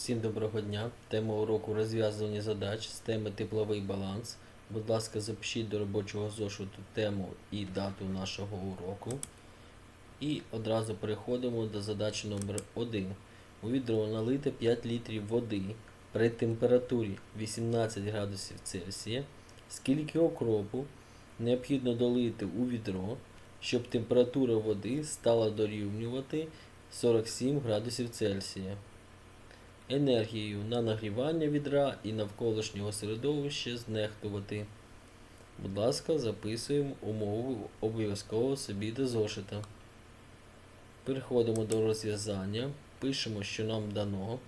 Всім доброго дня. Тема уроку розв'язування задач з теми тепловий баланс. Будь ласка, запишіть до робочого зошиту тему і дату нашого уроку. І одразу переходимо до задачі номер 1. У відро налито 5 літрів води при температурі 18 градусів Цельсія. Скільки окропу необхідно долити у відро, щоб температура води стала дорівнювати 47 градусів Цельсія енергією на нагрівання відра і навколишнього середовища знехтувати. Будь ласка, записуємо умову обов'язково собі до зошита. Переходимо до розв'язання. Пишемо, що нам дано.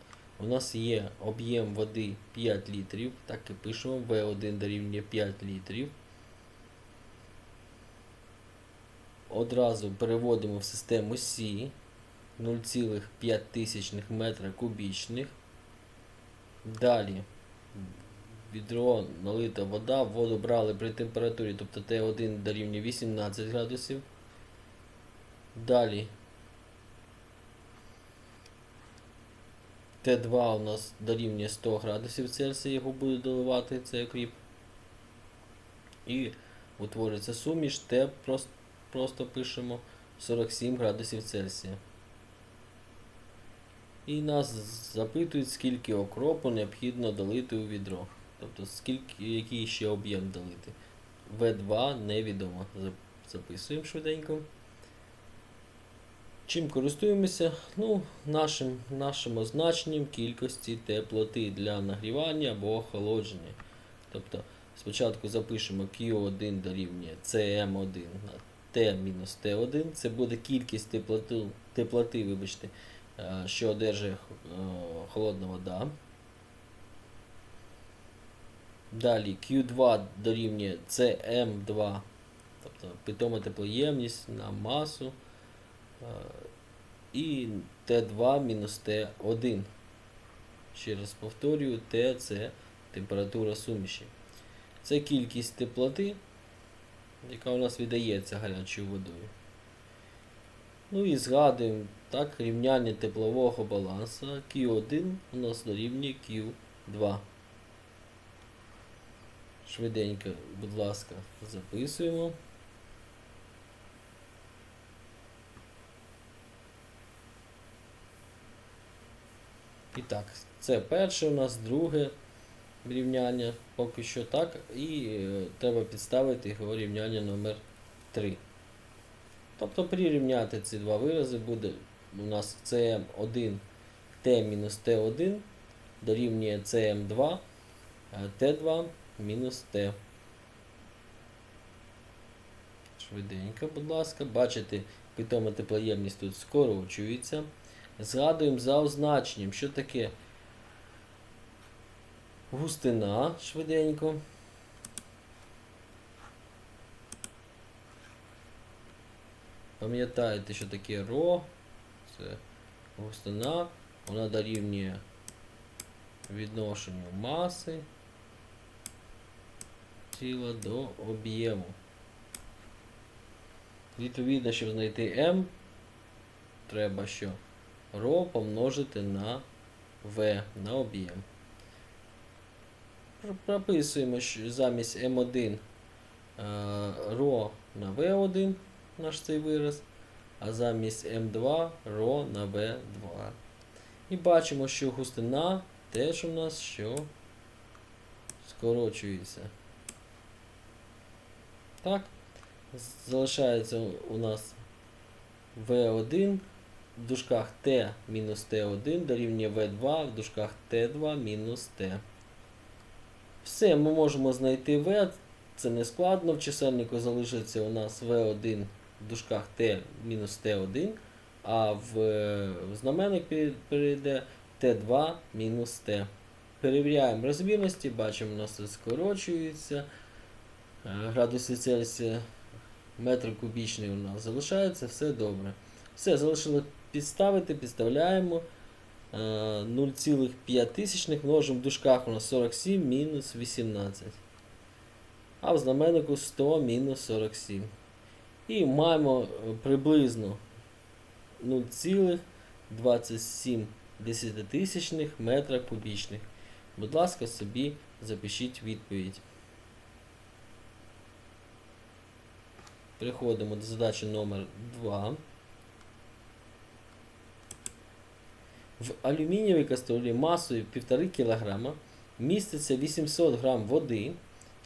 У нас є об'єм води 5 літрів. Так і пишемо V1 дорівнює 5 літрів. Одразу переводимо в систему Сі 0,5 метра кубічних. Далі відро налита вода, воду брали при температурі, тобто Т1 дорівнює 18 градусів. Далі Т2 у нас дорівнює 100 градусів Цельсія, його буде доливати цей окріп. І утворюється суміш, Т просто, просто пишемо 47 градусів Цельсія. І нас запитують, скільки окропу необхідно долити у відро. Тобто, скільки, який ще об'єм долити. В2 невідомо. Записуємо швиденько. Чим користуємося? Ну, нашим, нашим означенням кількості теплоти для нагрівання або охолодження. Тобто, спочатку запишемо Q1 дорівнює CM1 на T-T1. Це буде кількість теплоти, теплоти вибачте, що одержує е, холодна вода. Далі Q2 дорівнює CM2, тобто питома теплоємність на масу. е, І Т2 мінус Т1. Ще раз повторюю, Т це температура суміші. Це кількість теплоти, яка у нас віддається гарячою водою. Ну і згадуємо так, рівняння теплового балансу Q1 у нас дорівнює Q2. Швиденько, будь ласка, записуємо. І так, це перше у нас, друге рівняння поки що так. І е, треба підставити його рівняння номер 3. Тобто прирівняти ці два вирази буде у нас CM1 T мінус T1 дорівнює CM2 T2 мінус T. Швиденько, будь ласка. Бачите, питома теплоємність тут скорочується. Згадуємо за означенням, що таке густина швиденько. Пам'ятаєте, що таке ро, це густина, вона дорівнює відношенню маси тіла до об'єму. Відповідно, щоб знайти m, треба що ро помножити на v, на об'єм. Прописуємо що замість m1 е, ро на v1 наш цей вираз, а замість m2 ро на v2. І бачимо, що густина теж у нас що скорочується. Так, залишається у нас v1 в дужках t мінус t1 дорівнює v2 в дужках t2 мінус t. Все, ми можемо знайти v, це не складно. В чисельнику залишиться у нас v1 в дужках t мінус t1, а в, е, в знаменник перейде t2 мінус t. Перевіряємо розмірності, бачимо, у нас це скорочується. Е, Градуси Цельсія метр кубічний у нас залишається, все добре. Все, залишили підставити, підставляємо. Е, 0,5 множимо в дужках у нас 47 мінус 18. А в знаменнику 100 мінус 47. І маємо е, приблизно 0,27 десятитисячних метрах кубічних. Будь ласка, собі запишіть відповідь. Переходимо до задачі номер 2. В алюмінієвій каструлі масою 1,5 кг міститься 800 г води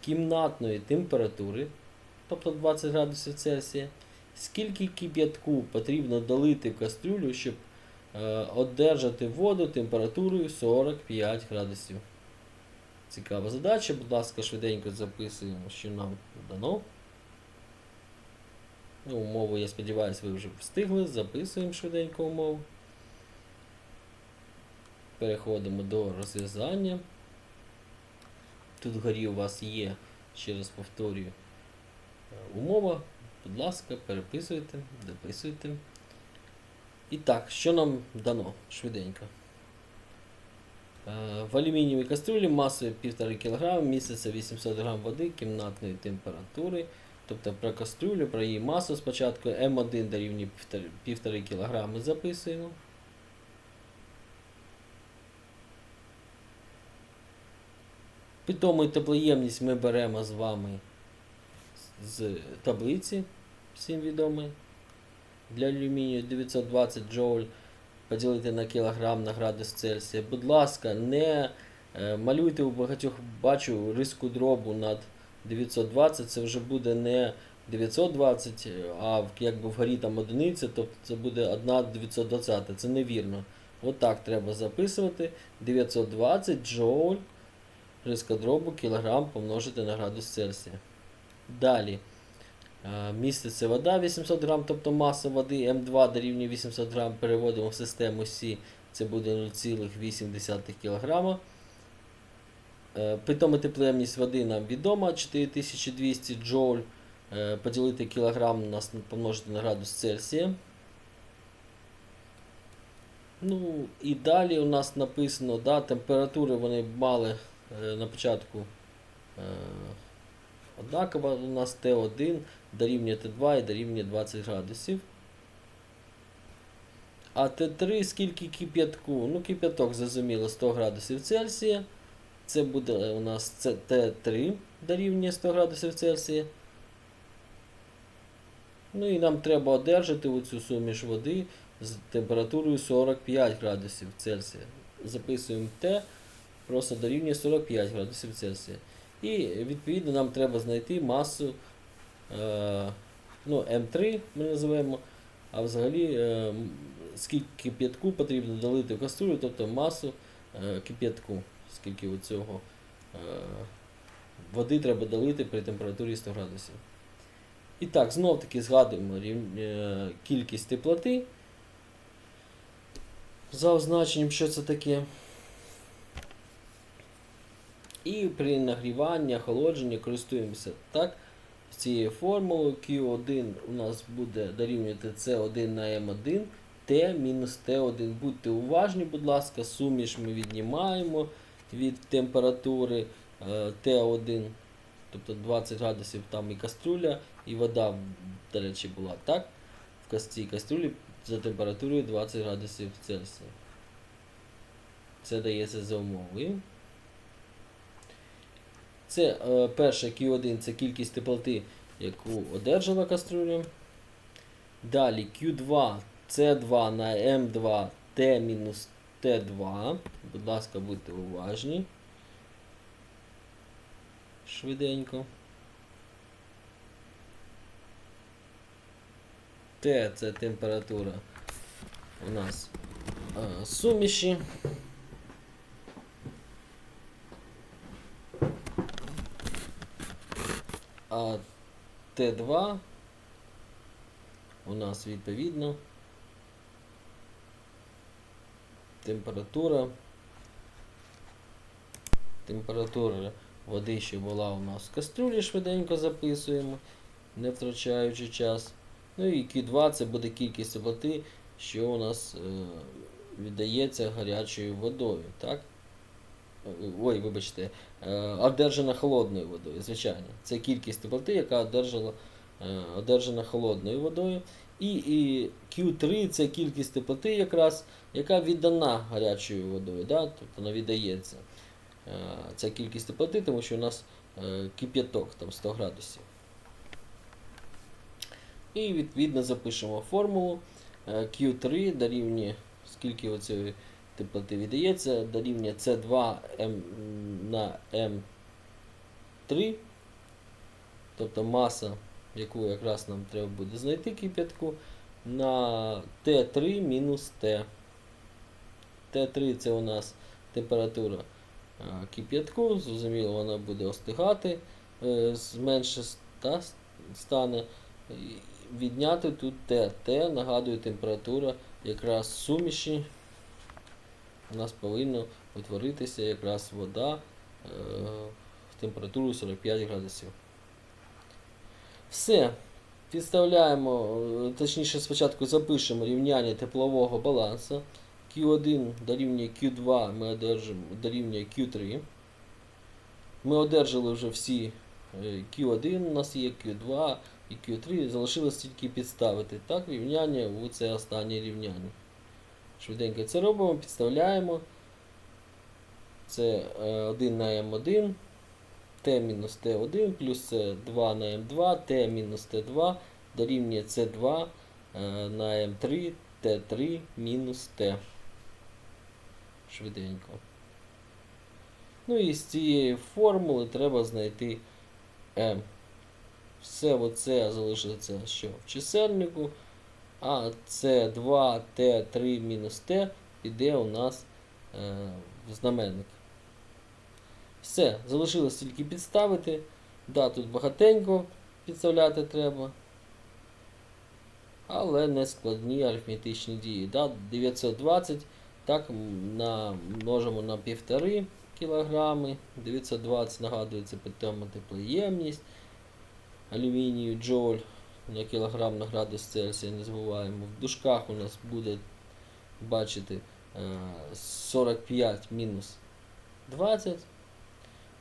кімнатної температури, тобто 20 градусів Цельсія. Скільки кип'ятку потрібно долити в кастрюлю, щоб е, одержати воду температурою 45 градусів? Цікава задача, будь ласка, швиденько записуємо, що нам дано. Ну, умову, я сподіваюся, ви вже встигли. Записуємо швиденько умову. Переходимо до розв'язання. Тут вгорі у вас є, ще раз повторюю, умова. Будь ласка, переписуйте, дописуйте. І так, що нам дано швиденько? Е, В алюмінієвій каструлі масою 1,5 кг міститься 800 г води кімнатної температури. Тобто про кастрюлю, про її масу спочатку М1 дорівнює 1,5 кг ми записуємо. Питому теплоємність ми беремо з вами з таблиці, всім відомої. Для алюмінію 920 джоуль поділити на кілограм на градус Цельсія. Будь ласка, не е, малюйте у багатьох бачу риску дробу над 920, це вже буде не 920, а якби вгорі там одиниця, тобто це буде 1 920. Це невірно. Отак треба записувати. 920 джоуль риска дробу кілограм помножити на градус Цельсія. Далі. е, Міститься вода 800 грам, тобто маса води М2 дорівнює 800 грам, переводимо в систему С, це буде 0,8 кг. Е, Питома теплоємність води нам відома 4200 джоуль. Е, Поділити кілограм нас помножити на градус Цельсія. Ну і далі у нас написано, да, температури вони мали на початку однакова. У нас Т1 дорівнює Т2 і дорівнює 20 градусів. А Т3 скільки кип'ятку? Ну, кип'яток зрозуміло 100 градусів Цельсія. Це буде у нас це Т3 дорівнює 100 градусів Цельсія. Ну і нам треба одержати оцю суміш води з температурою 45 градусів Цельсія. Записуємо Т, просто дорівнює 45 градусів Цельсія. І відповідно нам треба знайти масу е, ну, М3 ми називаємо, а взагалі е, скільки кип'ятку потрібно долити в каструлю, тобто масу е, кип'ятку, скільки у цього е, води треба долити при температурі 100 градусів. І так, знов таки згадуємо е, кількість теплоти. За означенням, що це таке. І при нагріванні, охолодженні користуємося так. Цією формулою Q1 у нас буде дорівнювати C1 на M1, T мінус T1. Будьте уважні, будь ласка, суміш ми віднімаємо від температури е, T1, тобто 20 градусів там і каструля, і вода, до речі, була так. В цій каструлі за температурою 20 градусів Цельсія. Це дається за умовою. Це е, перше Q1 це кількість теплоти, яку одержала каструля. Далі Q2 C2 на M2 T мінус T2. Будь ласка, будьте уважні. Швиденько. Т це температура у нас е, суміші. А Т2 у нас відповідно температура. Температура води, що була у нас в кастрюлі, швиденько записуємо, не втрачаючи час. Ну і Q2 це буде кількість теплоти, що у нас е, віддається гарячою водою. так? Е, Ой, вибачте, е, одержана холодною водою, звичайно. Це кількість теплоти, яка одержала, е, одержана холодною водою. І, і Q3 це кількість теплоти, якраз, яка віддана гарячою водою. Да? Тобто вона віддається. Ця кількість теплоти, тому що у нас кип'яток там 100 градусів. І відповідно запишемо формулу Е, Q3 дорівнює, скільки оцієї теплоти віддається, дорівнює C2 M на M3. Тобто маса, яку якраз нам треба буде знайти кип'ятку, на Т3 мінус Т. Т3 це у нас температура кип'ятку, зрозуміло, вона буде остигати, е, зменше стане. Відняти тут Т. Т, нагадую, температура якраз суміші. У нас повинна утворитися якраз вода е, в температуру 45 градусів. Все. Підставляємо, е, точніше спочатку запишемо рівняння теплового балансу. Q1 дорівнює Q2 ми одержимо дорівнює Q3. Ми одержали вже всі е, Q1, у нас є Q2 і Q3, залишилось тільки підставити. Так, рівняння у це останнє рівняння. Швиденько це робимо, підставляємо. Це е, 1 на m1, t мінус t1 плюс це 2 на m2, t мінус t2 дорівнює c2 е, на m3, t3 мінус t. Швиденько. Ну і з цієї формули треба знайти m. Все оце залишиться що в чисельнику, а це 2 t3 мінус t піде у нас е, в знаменник. Все, залишилось тільки підставити. Да, тут багатенько підставляти треба. Але не складні арифметичні дії. Да, 920, так, на, множимо на 1,5 кг. 920 нагадую, це питома теплоємність алюмінію джоуль на кілограм на градус Цельсія, не забуваємо. В дужках у нас буде, бачити, е, 45 мінус 20.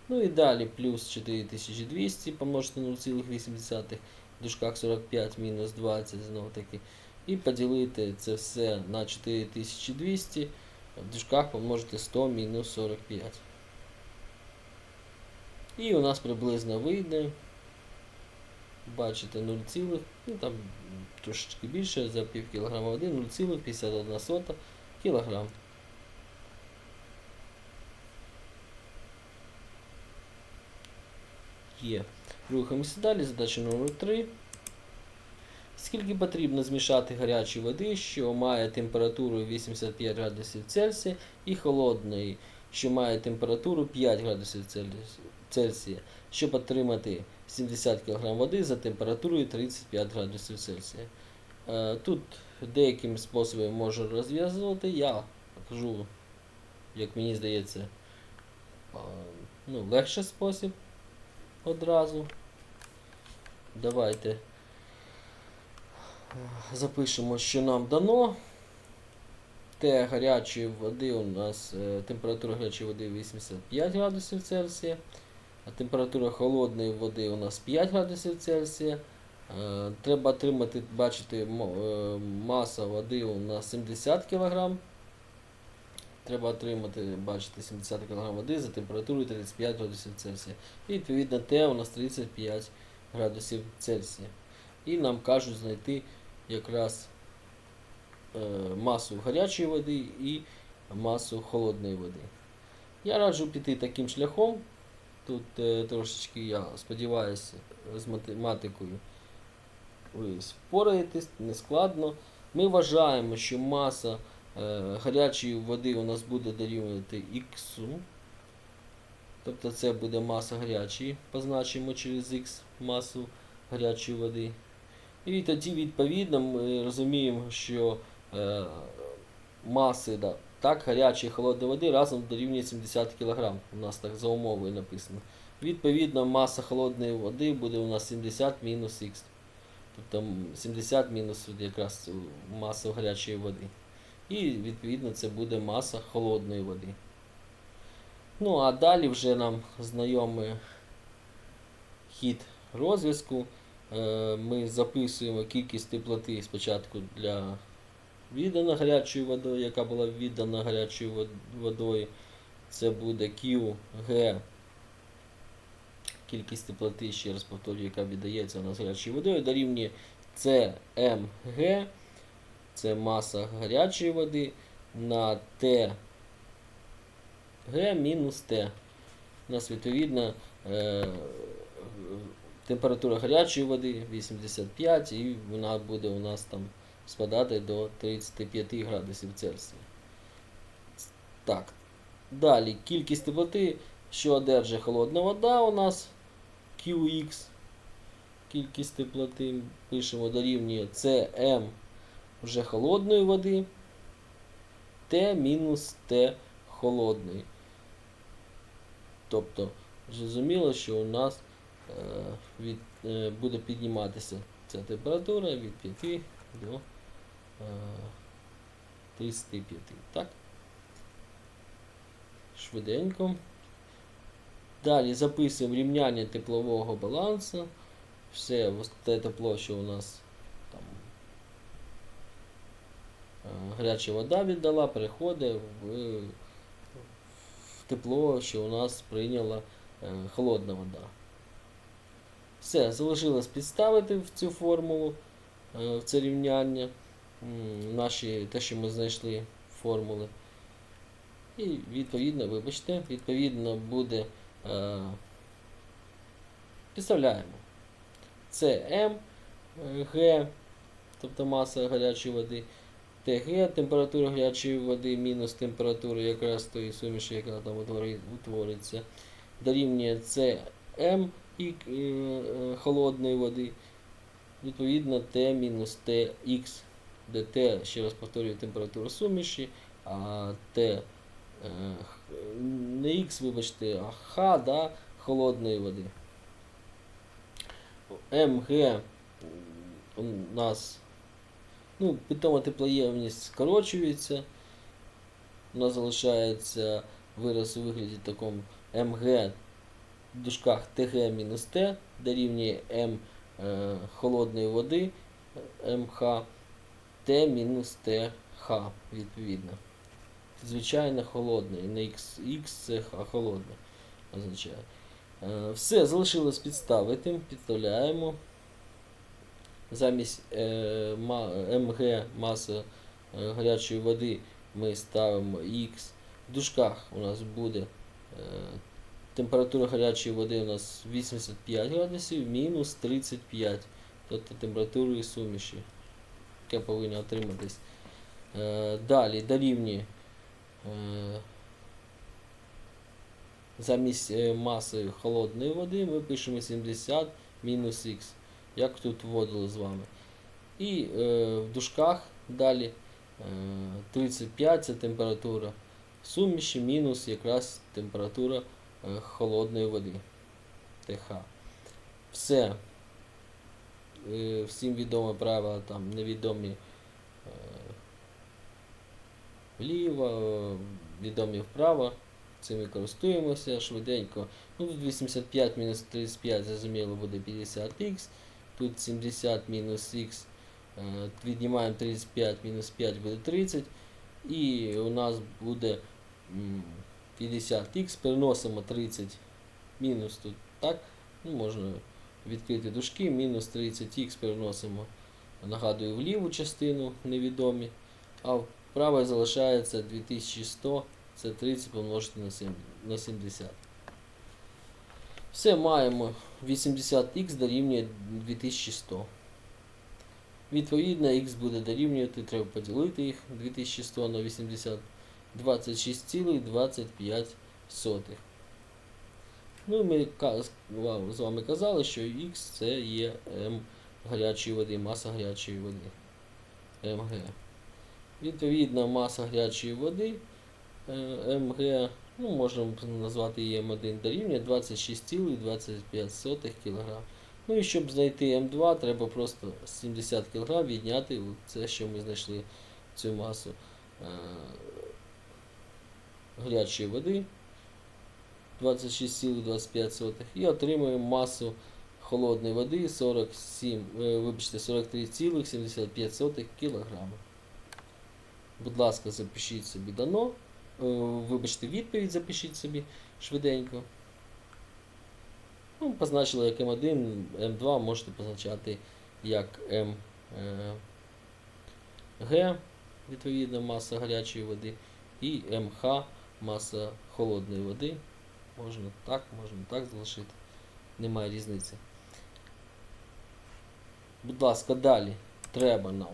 Ну і далі плюс 4200 помножити на 0,8, в дужках 45 мінус 20 знов таки. І поділити це все на 4200, в дужках помножити 100 мінус 45. І у нас приблизно вийде бачите 0, ну там трошечки більше за пів кілограма води 0,51 кілограм. Є. Рухаємося далі, задача номер 3. Скільки потрібно змішати гарячої води, що має температуру 85 градусів Цельсія, і холодної, що має температуру 5 градусів Цельсія, щоб отримати 70 кг води за температурою 35 градусів Цельсія. Е, Тут деяким способом можу розв'язувати. Я кажу, як мені здається, е, ну, легший спосіб одразу. Давайте е, запишемо, що нам дано. Те гарячої води у нас температура гарячої води 85 градусів Цельсія. Температура холодної води у нас 5 градусів Цельсія. Е, Треба отримати, бачите, маса води у нас 70 кг. Треба отримати, бачите, 70 кг води за температурою 35 градусів Цельсія. І відповідно Т у нас 35 градусів Цельсія. І нам кажуть знайти якраз е, масу гарячої води і масу холодної води. Я раджу піти таким шляхом. Тут е, трошечки, я сподіваюся, з математикою ви впораєтесь, не складно. Ми вважаємо, що маса е, гарячої води у нас буде дорівнювати Х. Тобто це буде маса гарячої, позначимо через Х масу гарячої води. І тоді, відповідно, ми розуміємо, що е, маси да, так, гарячої холодної води разом дорівнює 70 кг. У нас так за умовою написано. Відповідно, маса холодної води буде у нас 70 мінус х. Тобто 70 мінус якраз маса гарячої води. І відповідно це буде маса холодної води. Ну, а далі вже нам знайомий хід розв'язку. е, ми записуємо кількість теплоти спочатку для віддана гарячою водою, яка була віддана гарячою водою. Це буде QG. Кількість теплоти, ще раз повторюю, яка віддається у нас гарячою водою, дорівнює CMG. Це маса гарячої води на Г мінус Т. У нас відповідно е, температура гарячої води 85 і вона буде у нас там спадати до 35 градусів Цельсія. Так. Далі кількість теплоти, що одержить холодна вода у нас QX. Кількість теплоти пишемо дорівнює CM вже холодної води. Т мінус Т холодної. Тобто, зрозуміло, що у нас е, від, е, буде підніматися ця температура від 5 до 35. Так? Швиденько. Далі записуємо рівняння теплового балансу. Все те тепло, що у нас там е, гаряча вода віддала, переходить в, тепло, що у нас прийняла е, холодна вода. Все, залишилось підставити в цю формулу, е, в це рівняння, наші, те, що ми знайшли формули. І відповідно, вибачте, відповідно буде. Е, підставляємо. Це М, тобто маса гарячої води, ТГ, температура гарячої води, мінус температура якраз тої суміші, яка там утвориться. Дорівнює це М і е, е, холодної води. Відповідно, Т мінус Тх, де Т, ще раз повторюю, температура суміші, а Т е, не Х, вибачте, а Х, да, холодної води. МГ у нас ну, питома теплоємність скорочується. У нас залишається вираз у вигляді такому МГ в дужках ТГ мінус Т дорівнює М е, холодної води МХ Т мінус ТХ відповідно. Звичайно холодний, не X це Х холодне означає. Е, Все, залишилось підставити, підставляємо. Замість е, МГ маси е, гарячої води ми ставимо Х. В дужках у нас буде е, температура гарячої води у нас 85 градусів мінус 35. Тобто температури суміші, яка повинна отриматись. Е, Далі дорівнює е, замість е, маси холодної води ми пишемо 70 мінус х, як тут вводили з вами. І е, в дужках далі е, 35 це температура суміші, мінус якраз температура холодної води. ТХ. Все. Всім відоме правила, там невідомі е, вліво, відомі вправо. Цим і користуємося швиденько. Ну, тут 85 мінус 35, зрозуміло, буде 50х. Тут 70 мінус х. е, Віднімаємо 35 мінус 5 буде 30. І у нас буде 50х. Переносимо 30 мінус тут. Так? Ну, можна відкрити дужки. Мінус 30х переносимо, нагадую, в ліву частину невідомі. А вправо залишається 2100. Це 30 помножити на 70. Все маємо 80х дорівнює 2100. Відповідно, х буде дорівнювати, треба поділити їх 2100 на 80, 26,25. Ну і ми з- вам- з вами казали, що х це є м гарячої води, маса гарячої води. МГ. А маса гарячої води е, МГ, ну, можна назвати її М1 дорівнює 26,25 кг. Ну і щоб знайти М2, треба просто 70 кг відняти це, що ми знайшли цю масу е, гарячої води 26,25 і отримуємо масу холодної води 47, е, вибачте, 43,75 кг. Будь ласка, запишіть собі дано. Е, Вибачте, відповідь запишіть собі швиденько. Ну, позначили як М1, М2 можете позначати як МГ, відповідно, маса гарячої води, і МХ маса холодної води. Можна так, можна так залишити. Немає різниці. Будь ласка, далі треба нам,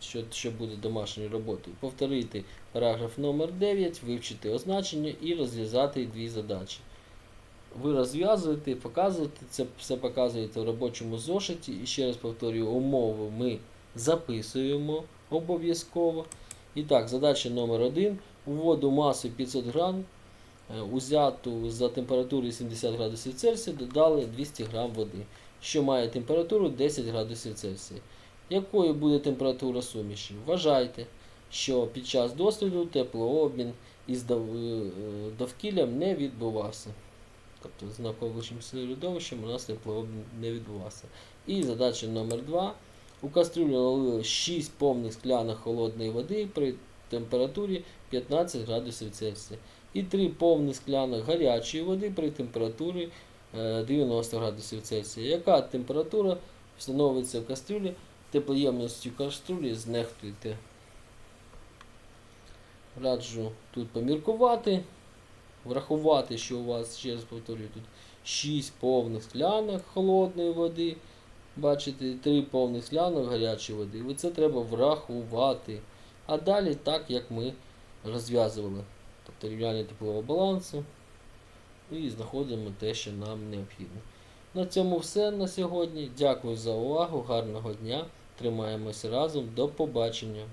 що, що буде домашньою роботою, повторити параграф номер 9, вивчити означення і розв'язати дві задачі. Ви розв'язуєте, показуєте, це все показуєте в робочому зошиті. І ще раз повторюю, умови ми записуємо обов'язково. І так, задача номер 1. У воду масою 500 грам, е, узяту за температурою 70 градусів Цельсія, додали 200 грам води, що має температуру 10 градусів Цельсія. Якою буде температура суміші? Вважайте, що під час досліду теплообмін із е, довкіллям не відбувався. Тобто з навколишнім середовищем у нас теплообмін не відбувався. І задача номер 2. У кастрюлю налили 6 повних склянок холодної води при температурі 15 градусів Цельсія. І 3 повних склянок гарячої води при температурі е, 90 градусів Цельсія. Яка температура встановиться в кастрюлі? Теплоємністю кастрюлі знехтуйте. Раджу тут поміркувати, врахувати, що у вас, ще раз повторюю, тут 6 повних склянок холодної води. Бачите, 3 повних склянок гарячої води. І це треба врахувати. А далі так, як ми розв'язували. Тобто рівняння теплового балансу. І знаходимо те, що нам необхідно. На цьому все на сьогодні. Дякую за увагу, гарного дня. Тримаємося разом. До побачення.